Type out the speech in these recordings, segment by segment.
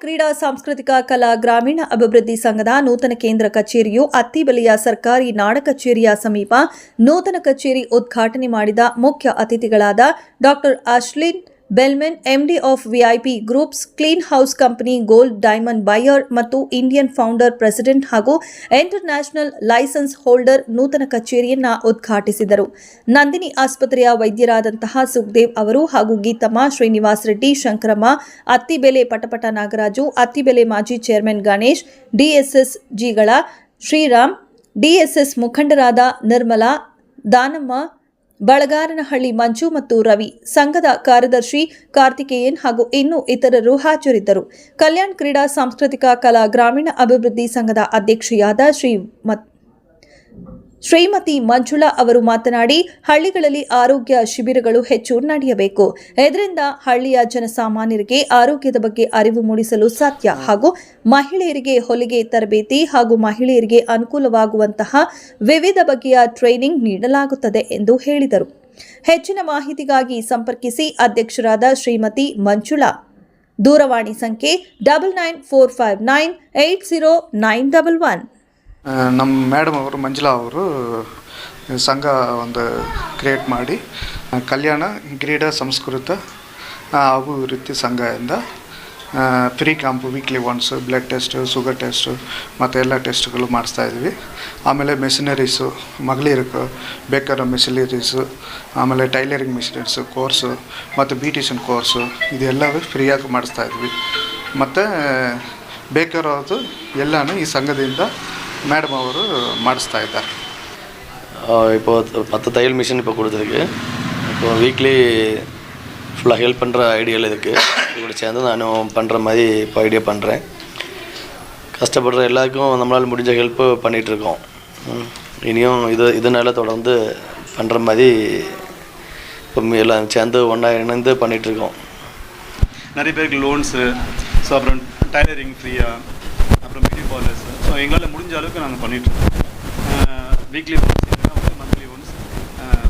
ಕ್ರೀಡಾ ಸಾಂಸ್ಕೃತಿಕ ಕಲಾ ಗ್ರಾಮೀಣ ಅಭಿವೃದ್ಧಿ ಸಂಘದ ನೂತನ ಕೇಂದ್ರ ಕಚೇರಿಯು ಅತ್ತಿಬೆಲೆಯ ಸರ್ಕಾರಿ ನಾಡ ಕಚೇರಿಯ ಸಮೀಪ ನೂತನ ಕಚೇರಿ ಉದ್ಘಾಟನೆ ಮಾಡಿದ ಮುಖ್ಯ ಅತಿಥಿಗಳಾದ doctor Ashlin Belmen MD of VIP groups clean house company gold diamond buyer ಮತ್ತು ಇಂಡಿಯನ್ ಫೌಂಡರ್ ಪ್ರೆಸಿಡೆಂಟ್ ಹಾಗೂ ಇಂಟರ್ನ್ಯಾಷನಲ್ ಲೈಸೆನ್ಸ್ ಹೋಲ್ಡರ್ ನೂತನ ಕಚೇರಿಯನ್ನ ಉದ್ಘಾಟಿಸಿದರು. ನಂದಿನಿ ಆಸ್ಪತ್ರೆಯ ವೈದ್ಯರಾದಂತಹ ಸುಖದೇವ್ ಅವರು ಹಾಗೂ ಗೀತಮ್ಮ ಶ್ರೀನಿವಾಸ್ ರೆಡ್ಡಿ, ಶಂಕರಮ್ಮ, ಅತ್ತಿಬೆಲೆ ಪಟಪಟ ನಾಗರಾಜು, ಅತ್ತಿಬೆಲೆ ಮಾಜಿ ಚೇರ್ಮನ್ ಗಣೇಶ್ ಡಿಎಸ್ಎಸ್ ಜಿಗಳ ಶ್ರೀರಾಮ್ ಡಿಎಸ್ಎಸ್ ಮುಖಂಡರಾದ ನಿರ್ಮಲಾ, ದಾನಮ್ಮ ಬಳಗಾರನಹಳ್ಳಿ ಮಂಜು ಮತ್ತು ರವಿ ಸಂಘದ ಕಾರ್ಯದರ್ಶಿ ಕಾರ್ತಿಕೇಯನ್ ಹಾಗೂ ಇನ್ನೂ ಇತರರು ಹಾಜರಿದ್ದರು. ಕಲ್ಯಾಣ್ ಕ್ರೀಡಾ ಸಾಂಸ್ಕೃತಿಕ ಕಲಾ ಗ್ರಾಮೀಣ ಅಭಿವೃದ್ಧಿ ಸಂಘದ ಅಧ್ಯಕ್ಷೆಯಾದ ಶ್ರೀಮತ್ ಶ್ರೀಮತಿ ಮಂಜುಳಾ ಅವರು ಮಾತನಾಡಿ, ಹಳ್ಳಿಗಳಲ್ಲಿ ಆರೋಗ್ಯ ಶಿಬಿರಗಳು ಹೆಚ್ಚು ನಡೆಯಬೇಕು. ಇದರಿಂದ ಹಳ್ಳಿಯ ಜನಸಾಮಾನ್ಯರಿಗೆ ಆರೋಗ್ಯದ ಬಗ್ಗೆ ಅರಿವು ಮೂಡಿಸಲು ಸಾಧ್ಯ ಹಾಗೂ ಮಹಿಳೆಯರಿಗೆ ಹೊಲಿಗೆ ತರಬೇತಿ ಹಾಗೂ ಮಹಿಳೆಯರಿಗೆ ಅನುಕೂಲವಾಗುವಂತಹ ವಿವಿಧ ಬಗೆಯ ಟ್ರೈನಿಂಗ್ ನೀಡಲಾಗುತ್ತದೆ ಎಂದು ಹೇಳಿದರು. ಹೆಚ್ಚಿನ ಮಾಹಿತಿಗಾಗಿ ಸಂಪರ್ಕಿಸಿ ಅಧ್ಯಕ್ಷರಾದ ಶ್ರೀಮತಿ ಮಂಜುಳಾ. ದೂರವಾಣಿ ಸಂಖ್ಯೆ double nine four five nine eight zero nine double one. ನಮ್ಮ ಮೇಡಮ್ ಅವರು, ಮಂಜುಳಾ ಅವರು ಸಂಘ ಒಂದು ಕ್ರಿಯೇಟ್ ಮಾಡಿ ಕಲ್ಯಾಣ, ಕ್ರೀಡಾ ಸಂಸ್ಕೃತ ಅಭಿವೃದ್ಧಿ ಸಂಘದಿಂದ free camp weekly once blood test sugar test ಮತ್ತು ಎಲ್ಲ ಟೆಸ್ಟ್ಗಳು ಮಾಡಿಸ್ತಾಯಿದ್ವಿ ಆಮೇಲೆ ಮೆಷಿನರೀಸು ಮಗಳಿರಕ್ಕೆ ಬೇಕಾದ ಮೆಷಿನರೀಸು ಆಮೇಲೆ ಟೈಲರಿಂಗ್ ಮೆಷಿನರೀಸು ಕೋರ್ಸು ಮತ್ತು ಬಿ ಬ್ಯೂಟಿಷನ್ ಕೋರ್ಸು ಇದೆಲ್ಲವೂ ಫ್ರೀಯಾಗಿ ಮಾಡಿಸ್ತಾಯಿದ್ವಿ ಮತ್ತು ಬೇಕಾರೋದು ಎಲ್ಲನೂ ಈ ಸಂಘದಿಂದ மேடம் ಅವರು ಮಾಡಿಸ್ತಾ ಇದ್ದಾರೆ ஆஹ் இப்போ பத்து தையல் மிஷின் இப்போ கொடுத்துருக்கு இப்போ வீக்லி ஃபுல்லாக ஹெல்ப் பண்ணுற ஐடியாவில் இருக்குது இதோட சேர்ந்து நானும் பண்ணுற மாதிரி இப்போ ஐடியா பண்ணுறேன் கஷ்டப்படுற எல்லாருக்கும் நம்மளால் முடிஞ்ச ஹெல்ப்பு பண்ணிகிட்ருக்கோம் இனியும் இது இதனால தொடர்ந்து பண்ணுற மாதிரி இப்போ எல்லாம் சேர்ந்து ஒன்றா இணைந்து பண்ணிகிட்ருக்கோம் நிறைய பேருக்கு லோன்ஸு ஸோ அப்புறம் டைலரிங் ஃப்ரீயாக அப்புறம் பியூட்டி பார்லர்ஸ் ஸோ எங்களால் முடிஞ்ச அளவுக்கு நாங்கள் பண்ணிகிட்ருக்கோம் வீக்லி ஒன்ஸ் இல்லைன்னா வந்து மந்த்லி ஒன்ஸ்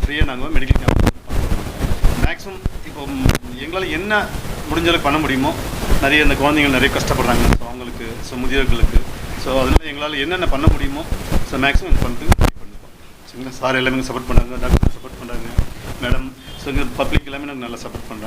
ஃப்ரீயாக நாங்கள் மெடிக்கல் கேம்ப் மேக்ஸிமம் இப்போ எங்களால் என்ன முடிஞ்ச அளவுக்கு பண்ண முடியுமோ நிறைய இந்த குழந்தைங்க நிறைய கஷ்டப்படுறாங்க. ஸோ அவங்களுக்கு ஸோ முதியோர்களுக்கு. ஸோ அதனால் எங்களால் என்னென்ன பண்ண முடியுமோ ஸோ மேக்ஸிமம் பண்ணுறதுக்கு ட்ரை பண்ணிப்போம். சரிங்களா? சார் எல்லாமே சப்போர்ட் பண்ணுறாங்க டாக்டர் சப்போர்ட் பண்ணுறாங்க மேடம் ஸோ இங்கே பப்ளிக் எல்லாமே நாங்கள் நல்லா சப்போர்ட் பண்ணுறாங்க